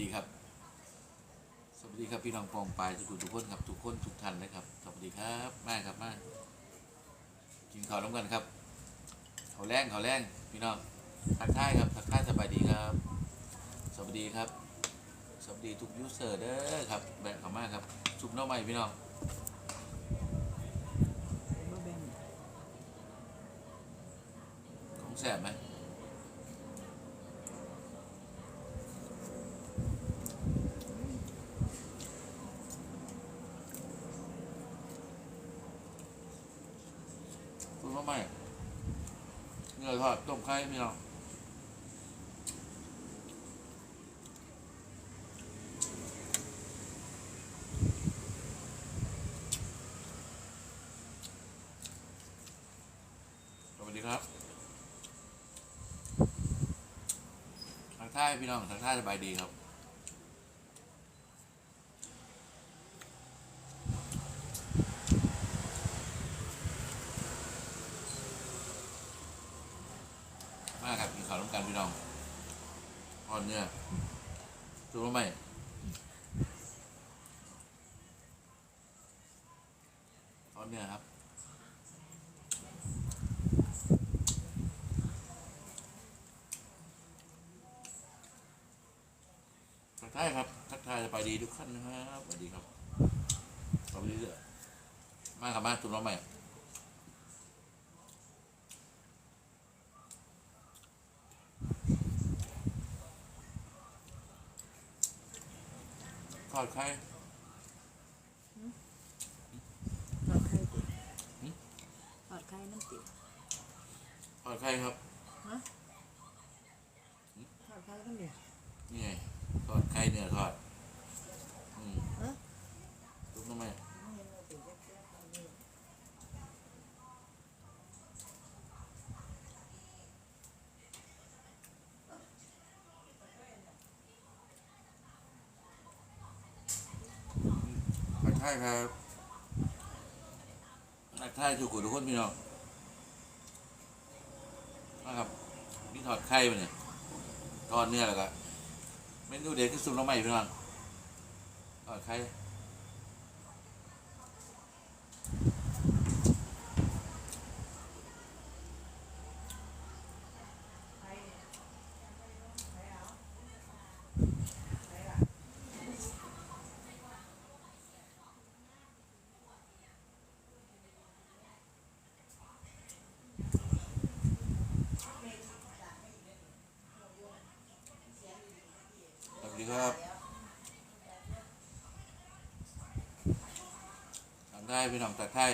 ดีครับ สวัสดีครับพี่น้องปองปายทุกคนทุกคนครับทุกคนทุกท่านนะครับ สวัสดีครับมากครับมากกินข้าวน้ำกันครับข้าวแรงข้าวแรงพี่น้องทักทายครับทักทายสบายดีครับ สวัสดีครับ สวัสดีทุกยูเซอร์เด้อครับแบกเขามากครับชุบน้องใหม่พี่น้องบ่แบ่งของแสบไหมชุบหน้องใหม่เนื้อทอดต้มไข่พี่น้อง สวัส ดีครับทางท่ายพี่น้องทางท่ายสบายดีครับ มาครับกินข้าวร่วมกันพี่น้องทอดเนื้อจูบไหมทอดเนื้อครับ ทักทายครับ ทักทายสบายดีทุกท่านนะครับสวัสดีครับสวัสดีเด้อมาครับมาจุดน้องใหม่ ทอดไข่ทอดไข่ติหึทอดไข่น้ำติทอดไข่ครับ ทอดไข่ก็มี นี่ไงทอดไข่เนื้อทอดอืม ฮะ จุดน้องใหม่ ทักทายครับนักทายทุกคนทุกคนพี่น้องนะครับนี่ถอดไข่ไปเนี่ยทอดเนื้อแล้วก็เมนูเด็ดคือซุปน้ำใหม่พี่น้องทอดไข่ ได้พี่น้องตัดไข่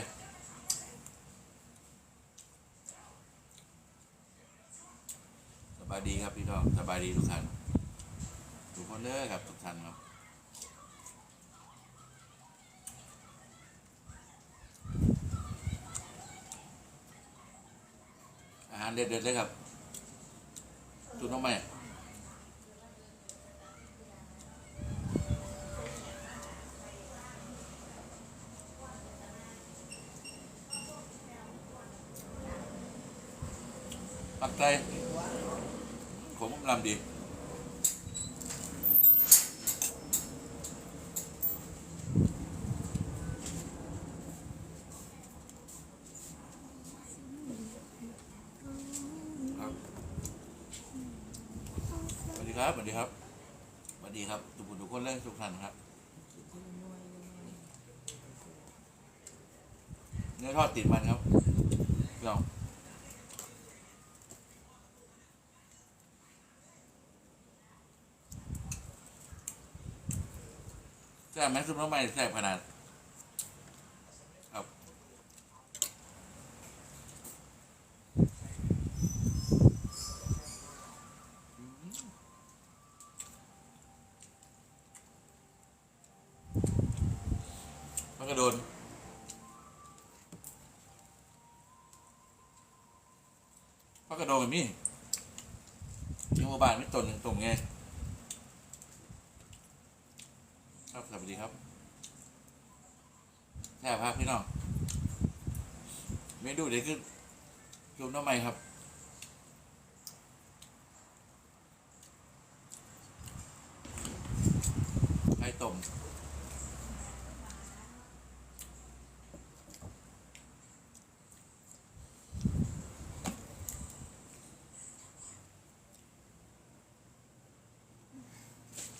สบายดีครับพี่น้องสบายดีทุกท่านทุกคนเลยครับทุกท่านครับอาหารเด็ดๆเลยครับจุดน้องใหม่ ปักใจผมลำดี ครับสวัสดีครับ สวัสดีครับ สวัสดีครับ ทุกคนทุกคนเลยทุกท่านครับ คนละหน่วยละหน่วย เนื้อ ทอดติดมันครับลองแซ่บไหมซุปน้ำมันแซ่บขนาด ครับ มันกระโดน พักก ระโดงกับมี่ยังบาลไม่ตนหนึ่งตรงไงครับสวัสดีครับแท้ภาพพี่น้องเมนูเด็กคือจุ่มน้ำใหม่ครับ ต้ม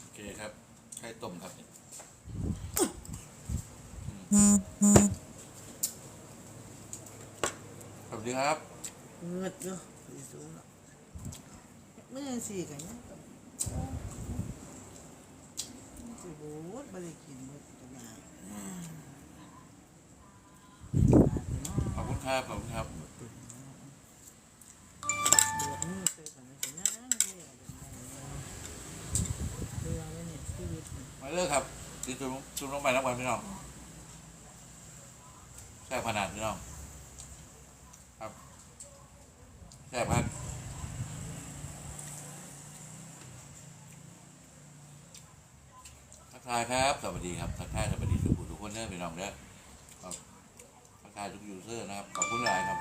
โอเคครับไข่ต้มครับเนี่ยอืมสวัสดีครับเงือดเนาะสีสูงเนาะไม่ยังสีกันเนี่ยสีบูดไม่ได้กินหมดตัวอย่างขอบคุณครับขอบคุณครับ เนี่ยมาเลิกครับกินจุ่มจุ่มลงไปแล้วกันพี่น้องแซ่บขนาดพี่น้องครับแซ่บครับทักทายครับสวัสดีครับทักทายสวัสดีทุกผู้ทุกคนเด้อพี่น้องเด้อครับทักทายทุกยูเซอร์นะครับขอบคุณหลายครับ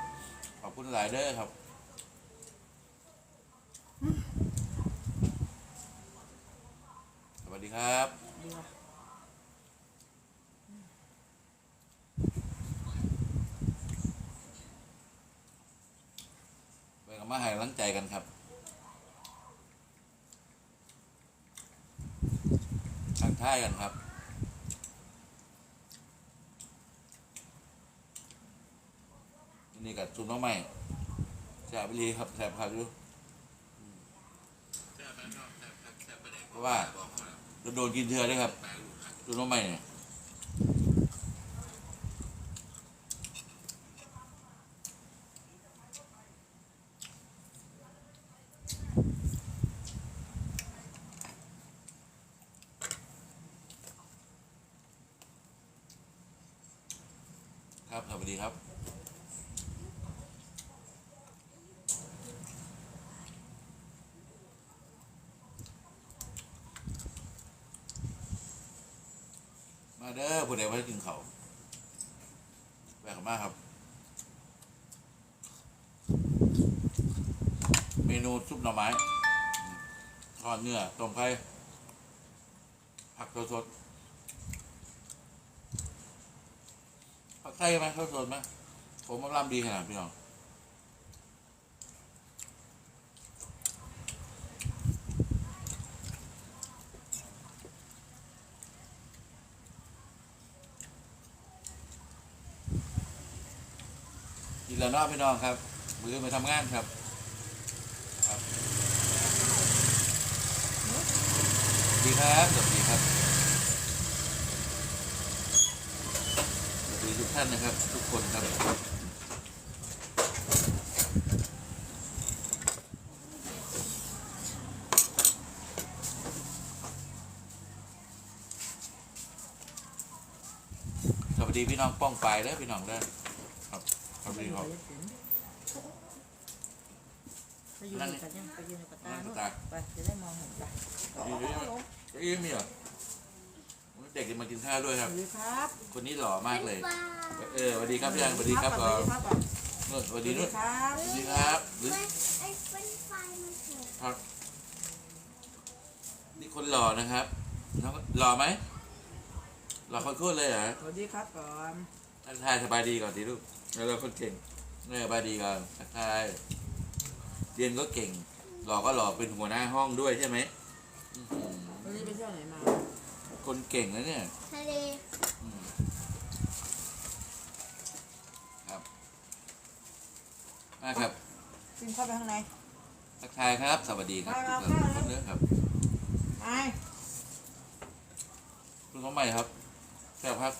ขอบคุณหลายเด้อครับสวัสดีครับ เรือไปกับมาให้กำลังใจกันครับทักทายกันครับ นี่กับจุ่มน้องใหม่แซ่บไปรีครับแซ่บครับอยู่เพราะว่าจะ โดนกินเทือด้ครับดูน้องใหม่เนี่ยครับสวัสดีครับ มาเด้อผู้ใดว่ากินเขาวแวะเข้ามาครับ เมนูซุปหน่อ ไม้ทอดเนื้อต้มไข่ผักสดๆผักไข่ไหมข้าวสดไหมผมว่าลำดีขนาดพี่น้องกินแล้วนอพี่น้องครับ มือมาทำงานครับสวัส ดีครับสวัสดีครับสวัสดีทุกท่านนะครับ ทุกคนครับสวัสดีพี่น้องป้องไปเด้อพี่น้องเด้อครับสวัสดีครับ อยู่ในกันยังไปอยู่ในกระตานั่งกเนาะระตาไปจะได้มองเห็นจ้ะดีดีก็อีมีเหรอเด็กจะมากินข้าวด้วยสครับวัสดีครับ คนนี้หล่อมากเลย เออสวัสดีครับพี่อันสวัสดีครับสก่อวันสดีครับก่อนนู่นสวัสสดีวัสดีนู่นครับสวัสดีครับหรือไอ้เฟรนช์ฟรายมันเถอะครับนี่คนหล่อนะครับน้องหล่อไหมหล่อคนโคตรเลยเหรอสวัสดีครับก่อนทักทายสบายดีก่อนสิลูกแล้วเราคนเก่งเนี่ยสบายดีก่อนทักทาย เรียนก็เก่ง หล่อก็หล่อเป็นหัวหน้าห้องด้วยใช่ไหมอื้อหือวันนี้ไปเที่ยวไหนมาคนเก่งนะเนี่ยทะเลอืมครับมาครับซิมเข้าไปข้างใน ทักทายครับ สวัสดีครับไปทุกมาคนทุกคนเนื้อครับ ไป คุณน้องใหม่ครับแซ่บครับ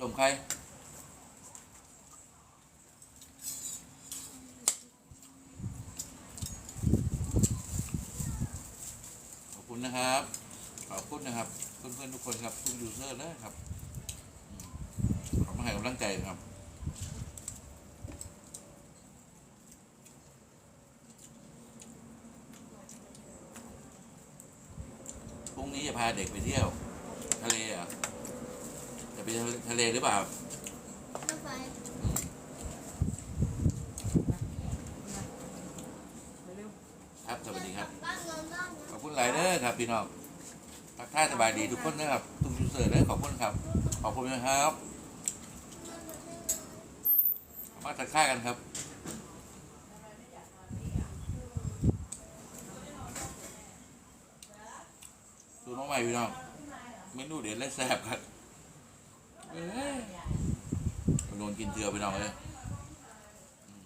ต้มไข่ขอบคุณนะครับ ขอบคุณนะครับ เพื่อนๆทุกคนครับทุกยูเซอร์เลยครับอืมขอมา ให้กำลังใจครับ พรุ่งนี้จะพาเด็กไปเที่ยว ทะเลเหรอะจะไปทะเลหรือเปล่ารถไฟอืมไปเร็วพาครับ สวัสดีครับบ้านนอนบ้านขอบคุณหลายเด้อครับพี่น้องทักทายสบายดีทุกคนนะครับทุกยูเซอร์เด้อขอบคุณครับ ขอบคุณนะครับ มาตัดค่ากันครับสูตรน้องใหม่พี่น้องเมนูเด็ดและแซ่บครับโดนกินเถื่อพี่น้องเลยอืม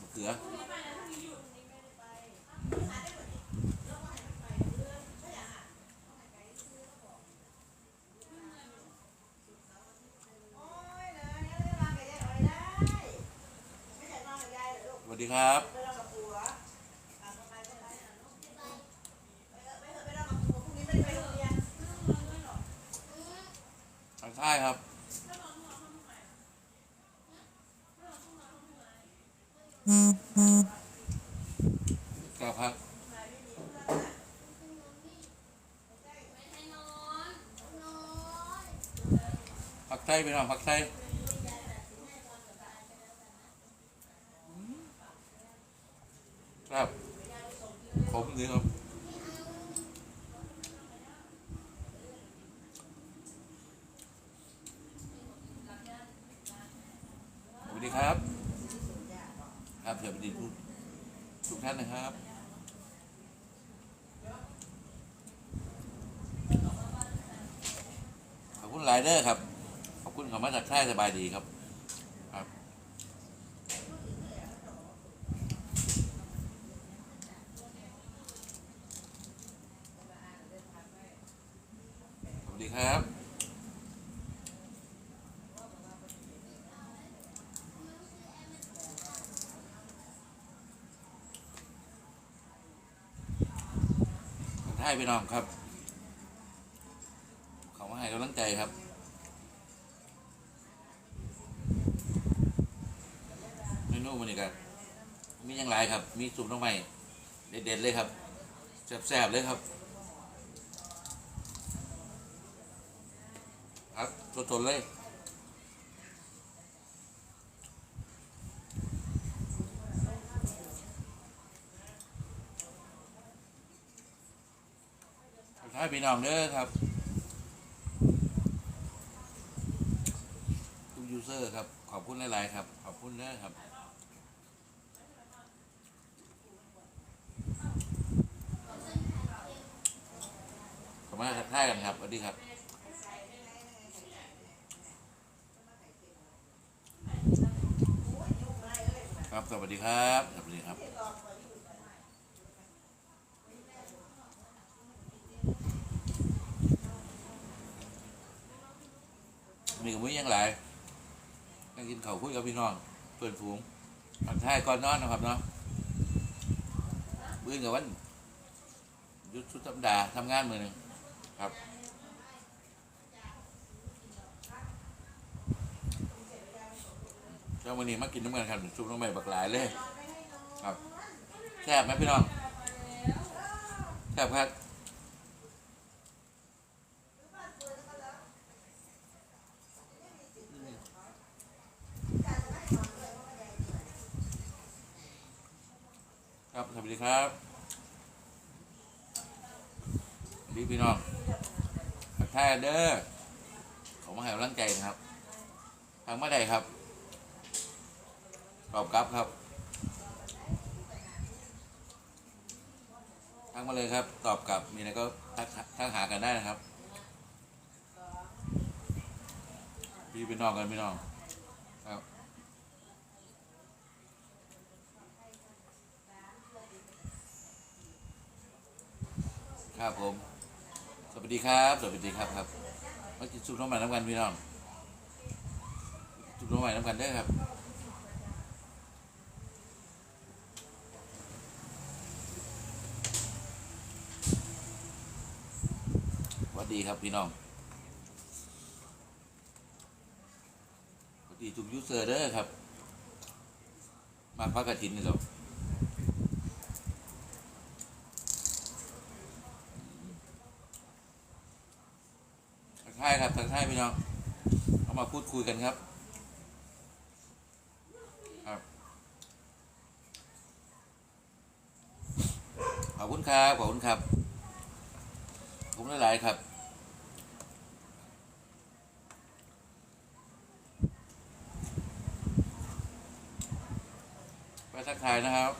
มะเขือ สวัสดี ครับ ทางค่ายครับ กลับครับผักไทยไปน้องผักไทยครับผมนี่ครับ สวัสดี ครับ ครับเสวัสดีทุกทุกท่านนะครับขอบคุณหลายเด้อครับ ขอบคุณขอมาจากท่าสบายดีครับ สวัสดีครับ ทักทายพี่น้องครับขอมาให้กำลังใจครับเมนูมันนี่ครับมีอย่างไรครับ มีสุปน้องใหม่เด็ดๆเลยครับแซ่บๆเลยครับครับสดๆเลย ทักทายพี่น้องเด้อครับทุกยูเซอร์ครับ ขอบคุณหลาย ๆ ครับ ขอบคุณเด้อครับขอบคุณทักทายกันครับสวัสดีครับครับ สวัสดีครับ สวัสดีครับ มีกับมุ้ยยังหลายนั่งกินข้าวคุยกับพี่น้องเพื่อนฝูงผ่อนท้ายก่อนนอนนะครับเนาะมื้อกับวันหยุดสุดสัปดาห์ทำงานมือหนึ่งครับเจ้าวันนี้มากินน้ำกันครับซุปน้ำใหม่บักหลายเลยครับแซ่บไหมพี่น้องแซ่บครับ ครับสวัสดีครับดีพี่น้องทักทาเด้อขอมาให้กำลังใจนะครับ ทางเมื่อใดครับตอบกลับครับทักมาเลยครับ ตอบกลับมีอะไรก็ทักทักหากันได้นะครับ พี่เป็นน้องกันพี่น้อง ครับ ครับผม สวัสดีครับ สวัสดีครับครับมากินซุปน้องใหม่น้ำกันพี่น้องซุปน้องใหม่น้ำกันได้ครับสวัสดีครับพี่น้องสวัสดีทุกยูเซอร์เด้อครับ มาพักกระถินนี่เหรอ ทายครับทักทายพี่น้องเอามาพูดคุยกันครับ ครับ ขอบคุณครับขอบคุณครับขอบคุณหลายๆครับไปทักทายนะครับ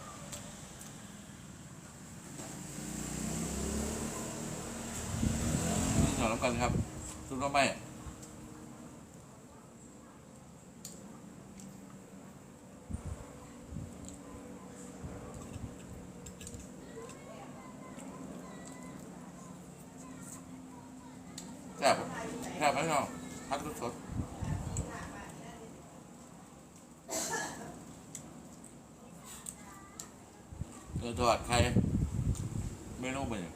หน่อยแล้วกันครับ ซุปน้ำไม่แซ่บแซ่บไหมน้องพักสดๆเนื้อทอดไข่เมนูเป็นยัง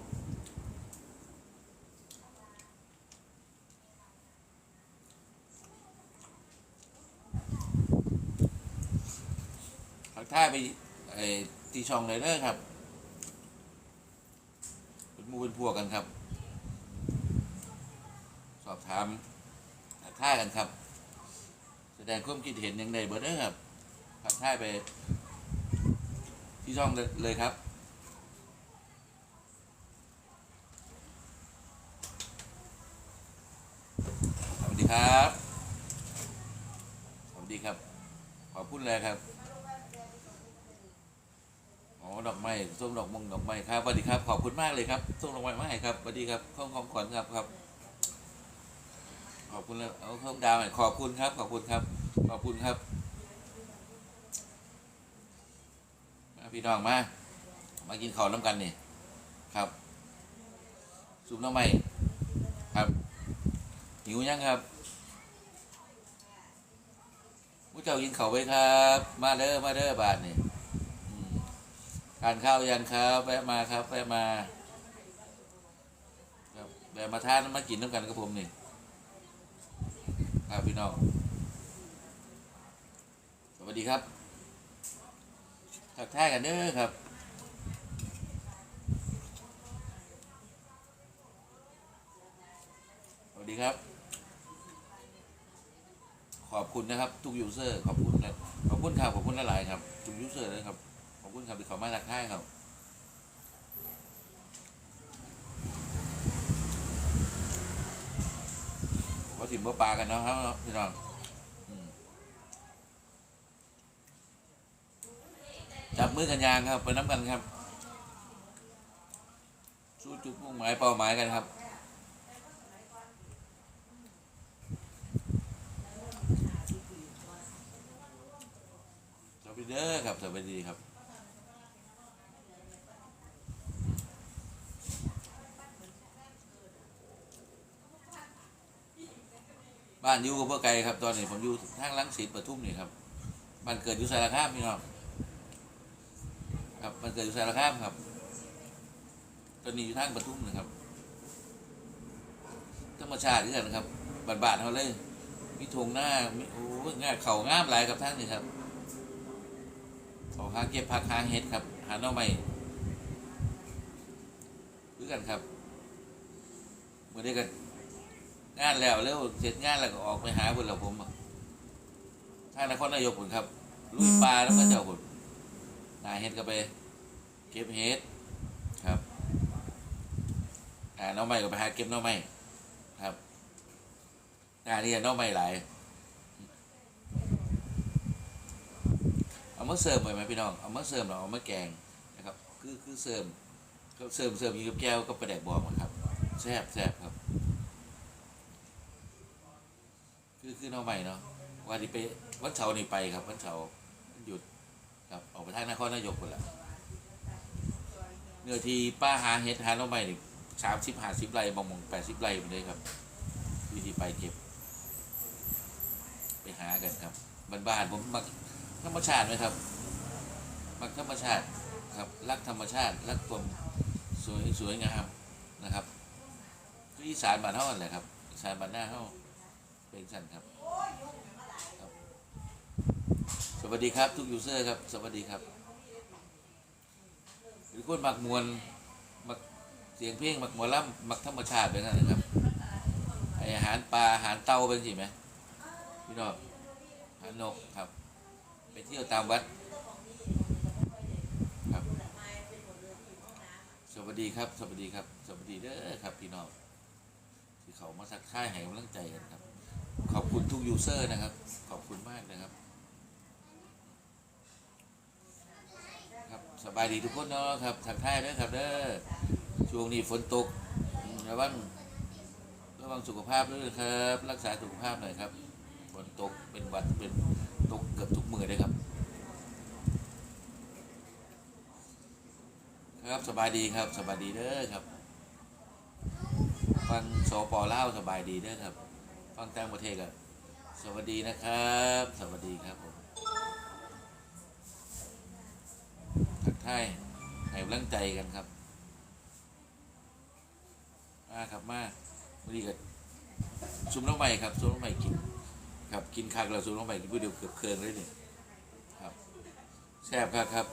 ทักทาย ไปไอ้ตีช่องเลยเด้อครับเป็นมูเป็นพวกกันครับ สอบถามทักทากันครับ แสดงความคิดเห็นอย่างไรเบอร์เด้อครับทักทายไปที่ช่องเลยครับสวัสดีครับ สวัสดีครับ ขอบคุณเลยครับ อ๋อดอกไม้ส้มดอกมงดอกไม้ครับสวัสดีครับ ขอบคุณมากเลยครับส้มดอกไม้มาให้ครับสวัสดีครับข้องของขวัญครับครับ ขอบคุณแล้วเอาเพิ่มดาวหน่อยขอบคุณครับ ขอบคุณครับ ขอบคุณครับมาพี่น้องมามากินข้าวน้ำกันนี่ครับซุปน้ำใหม่ครับหิวยังครับผู้เจ้ากินข้าวไว้ครับ มาเด้อมาเด้อบาทนี่ ทานข้าวยังครับแวะมาครับแวะมาครับแวะมาทานมากินน้ำกันกับผมนี่ครับพี่น้องสวัสดีครับทักทายกันเด้อครับสวัสดีครับ ขอบคุณนะครับทุกยูเซอร์ขอบคุณนะขอบคุณครับขอบคุณหลายๆครับทุกยูเซอร์เลยครับขอบ คุณครับที่เขามาทักทายครับขอถิ่มบ่ปลากันเนาะครับพี่น้องจับมือกันยางครับไปน้ำกันครับ สู้จุดมุ่งหมายเป้าหมายกันครับ สวัสดีเด้อครับ สวัสดีครับ บ้านอยู่กับพ่อไก่ครับ ตอนนี้ผมอยู่ทางลังสิตปทุมนี่ครับบ้านเกิดอยู่สารคามพี่น้องครับบ้านเกิดอยู่สารคามครับ ตอนนี้อยู่ทางปทุมนะครับธรรมชาติด้วยกันครับบ้านเขาเลยมีทงหน้ามีโอ้ง่ายเขางามหลายครับท่านนี่ครับเขาหาเก็บผักหาเห็ดครับ หาหน่อไม้ด้วยกันครับเมื่อได้กัน งานแล้วแล้วเสร็จงานแล้วก็ออกไปหาคนเราผมอะทางนครนายกผมครับลุยปลาแล้วก็เจ้าผมนาเฮ็ดก็ไป เก็บเฮ็ดครับหาน้องใหม่ก็ไปหาเก็บน้องใหม่ครับงานนี้น้องใหม่หลายเอามาเสริมไปไหมพี่น้องเอามาเสริมเราเอามาแกงนะครับ คือคือเสริมก็เสริมเสริมอยู่กับแก้วก็ประแดกบอกนะครับแซ่บแซ่บครับ คือคือน้องใหม่เนาะวันที่ไปวันเสาร์นี่ไปครับวันเสาร์หยุดครับออกไปทางนครนายกคนละเนื้อที่ป้าหาเฮ็ดหาน้องใหม่นี่สามสิบห้าสิบไร่บางมงแปดสิบไร่หมดเลยครับวิธีไปเก็บ ไปหากันครับบ้านๆผมมักธรรมชาติไหมครับมักธรรมชาติครับรักธรรมชาติรักความสวยสวยงามนะครับคืออีสานบ้านเท่ากันแหละครับอีสานบ้านหน้าเท่า เป็นสั้นครับครับ สวัสดีครับทุกยูเซอร์ครับ สวัสดีครับหรือคนมักมวลหมักเสียงเพลงหมักหมอลำมักธรรมชาติไปนั่นนะครับอาหารปลาอาหารเต่าเป็นสิไหมพี่น้องอาหารนกครับ ไปเที่ยวตามวัดครับสวัสดีครับ สวัสดีครับ สวัสดีเด้อครับ พี่น้องที่เขามาสักท่ายให้กำลังใจกันครับ ขอบคุณทุกยูเซอร์นะครับ ขอบคุณมากนะครับ ครับสบายดีทุกคนเนาะครับทักทายเด้อครับเด้อช่วงนี้ฝนตกระวังระวังสุขภาพด้วยครับ รักษาสุขภาพหน่อยครับฝนตกเป็นวัดเป็นตกเกือบทุกมือเลยครับ ครับสบายดีครับสบายดีเด้อครับ ฟังสปเล่าสบายดีเด้อครับ ฟังต่างประเทศก็สวัสดีนะครับ สวัสดีครับผมทักทายให้กำลังใจกันครับ มาครับมาวันนี้ก็ซุมน้องใหม่ครับซุมน้องใหม่กินครับกินคักแล้วซุมน้องใหม่กินผู้เดียวเกือบเคืองเลยนี่ครับแซ่บครับครับ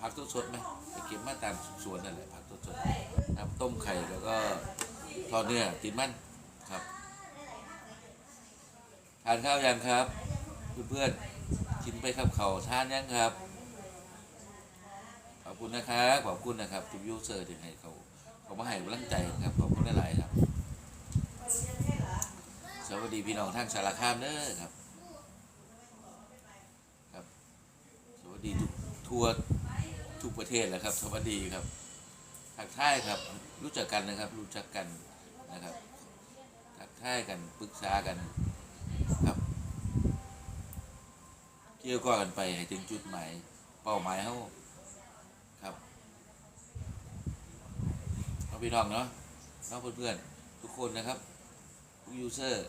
ผักต้นสดไหมไปเก็บมาตามสวนนั่นแหละผักต้นสดน้ำต้มไข่แล้วก็ทอดเนื้อติดมัน ทานข้าวยังครับเพื่อนๆกินไปครับเขาทานยังครับ ขอบคุณนะครับขอบคุณนะครับทุกยูเซอร์ที่ให้เขาเขามาให้กำลังใจครับขอบคุณหลายๆครับ สวัสดีพี่น้องทางสารคามเด้อครับ ครับ สวัสดีทุกทั่วทุกประเทศแหละครับ สวัสดีครับทักทายครับ รู้จักกันนะครับ รู้จักกันนะครับทักทายกันปรึกษากัน ครับ เกี่ยวก็กันไปให้ถึงจุดหมายเป้าหมายเขาครับเอาพี่น้องเนาะน้องเพื่อนๆทุกคนนะครับทุกยูเซอร์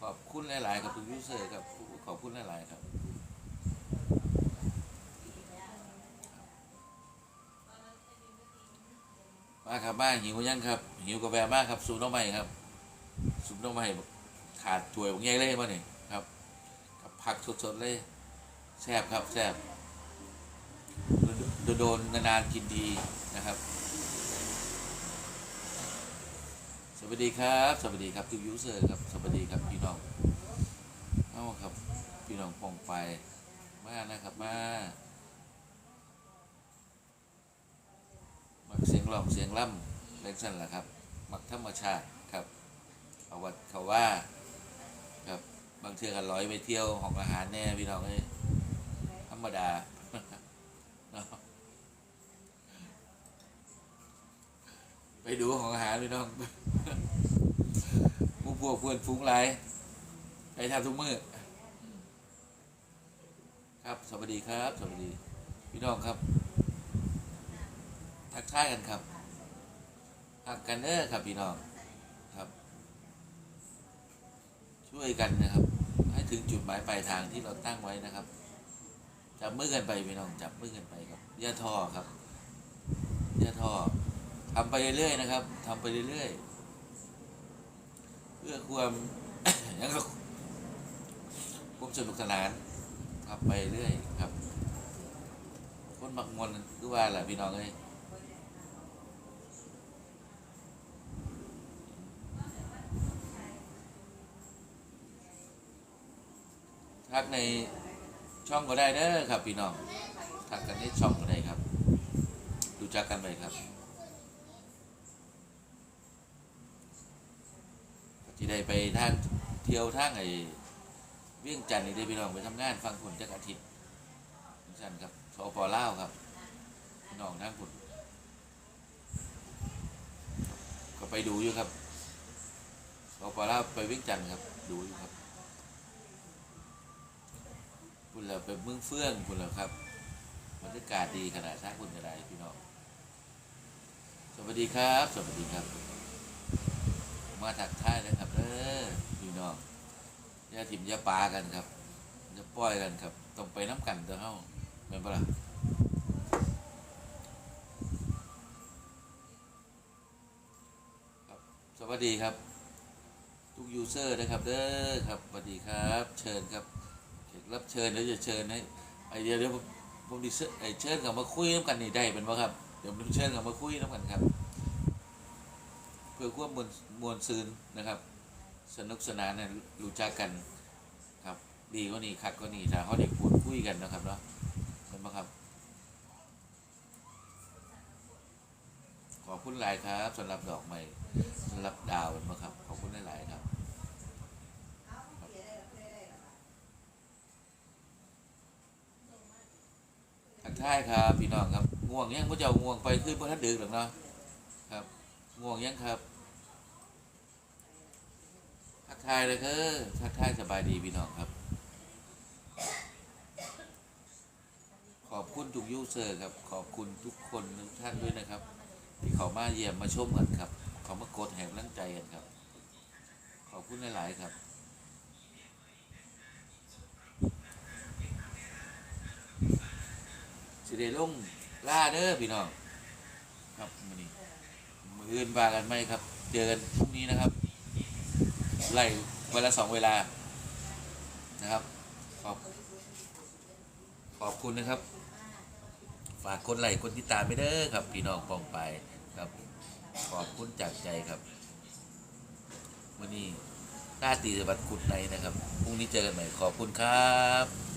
ขอบคุณหลายๆครับทุกยูเซอร์ครับขอบคุณหลายๆครับมาครับมาหิวยังครับ หิวกาแฟมากครับสูบน้ำใหม่ครับสูบน้ำใหม่ขาดถ้วยของใหญ่เลยมาเนี่ยครับกับผักสดๆเลย แซ่บครับแซ่บโดนโดนนานๆกินดีนะครับ สวัสดีครับ สวัสดีครับทุกยูเซอร์ครับ สวัสดีครับพี่น้องเอ้าครับ พี่น้องปองไปมานะครับมามักเสียงร้องเสียงล่ำเล่นสั้นแหละครับ มักธรรมชาติครับเอาวัดเขาว่า ครับ บางเทือกันร้อยไปเที่ยวของอาหารแน่พี่น้องเอ้ย รมดาเนาไปดูของหารพี่น้องพวกพวกเพื่อนฟุ้งไรไปทำทุกมือครับ สวัสดีครับ สวัสดี พี่น้องครับ ทักทายกันครับหักกันเด้อครับ พี่น้องครับ ช่วยกันนะครับ ให้ถึงจุดหมายปลายทางที่เราตั้งไว้นะครับ จับมือกันไปพี่น้องจับมือกันไปครับอย่าท้อครับอย่าท้อทำไปเรื่อยๆนะครับทำไปเรื่อยๆเพื่อความยังก็ความสนุกสนานครับไปเรื่อยครับ คนมักมวนคือว่าแหละพี่น้องเอ้ยทักใน ช่องก็ได้เด้อครับพี่น้องทักกันในช่องก็ได้ครับรู้จักกันไปครับที่ได้ไปทางเที่ยวทางไอ้เวียงจันทร์นี่ได้พี่น้องไปทำงานฟังผลจากอาทิตย์จันทร์ครับสอปอลาวครับพี่น้องทางผลก็ไปดูอยู่ครับสอปอลาวไปเวียงจันทร์ครับดูอยู่ครับ คุณเราเป็นเมืองเฟื่องคุณเราครับบรรยากาศดีขนาดท่าคุณกระไดพี่น้องสวัสดีครับ สวัสดีครับ มาถักท่ายนะครับเออพี่น้องย่าถิ่มย่าปากันครับย่าปล่อยกันครับต้องไปน้ำกันเด้อเฮาเป็นปะล่ะครับสวัสดีครับ ทุกยูเซอร์นะครับเด้อครับสวัสดีครับ เชิญครับ รับเชิญเดี๋ยวจะเชิญให้ไอเดียเดี๋ยวผมผมดิเชิญไอเชิญกับมาคุยน้ำกันนี่ได้เป็นปะครับเดี๋ยวผมเชิญกับมาคุยน้ำกันครับ เพื่อควบมวลมวลซืนนะครับ สนุกสนานเนี่ยรู้จักกันครับ ดีกว่านี้คักกว่านี้ถ้าเขาได้พูดคุยกันนะครับเนาะเห็นไหมครับขอบคุณหลายครับสำหรับดอกไม้สำหรับดาวเห็นไหมครับ ขอบคุณหลาย ๆ ครับ ทักทายครับพี่น้องครับง่วงยังพระเจ้าง่วงไปขึ้นพระท่านดึกหรอกเนาะครับง่วงยังครับทักทายเลยคือทักทายสบายดีพี่น้องครับ ขอบคุณทุกยูเซอร์ครับ ขอบคุณทุกคนทุกท่านด้วยนะครับ ที่เขามาเยี่ยมมาชมกันครับ เขามากดแห่งร่างใจกันครับ ขอบคุณหลาย ๆ ครับ สิได้ลงล่าเด้อพี่น้อง ครับมือนี้มืออื่นว่ากันไหมครับ เจอกันพรุ่งนี้นะครับ ไล่เวลาสองเวลานะครับ ขอบขอบคุณนะครับ ฝากคนไลค์คนติดตามไปเด้อครับ พี่น้องปองไปครับ ขอบคุณจากใจครับวันนี้หน้าตีสวัสดิ์กุดในนะครับ พรุ่งนี้เจอกันใหม่ขอบคุณครับ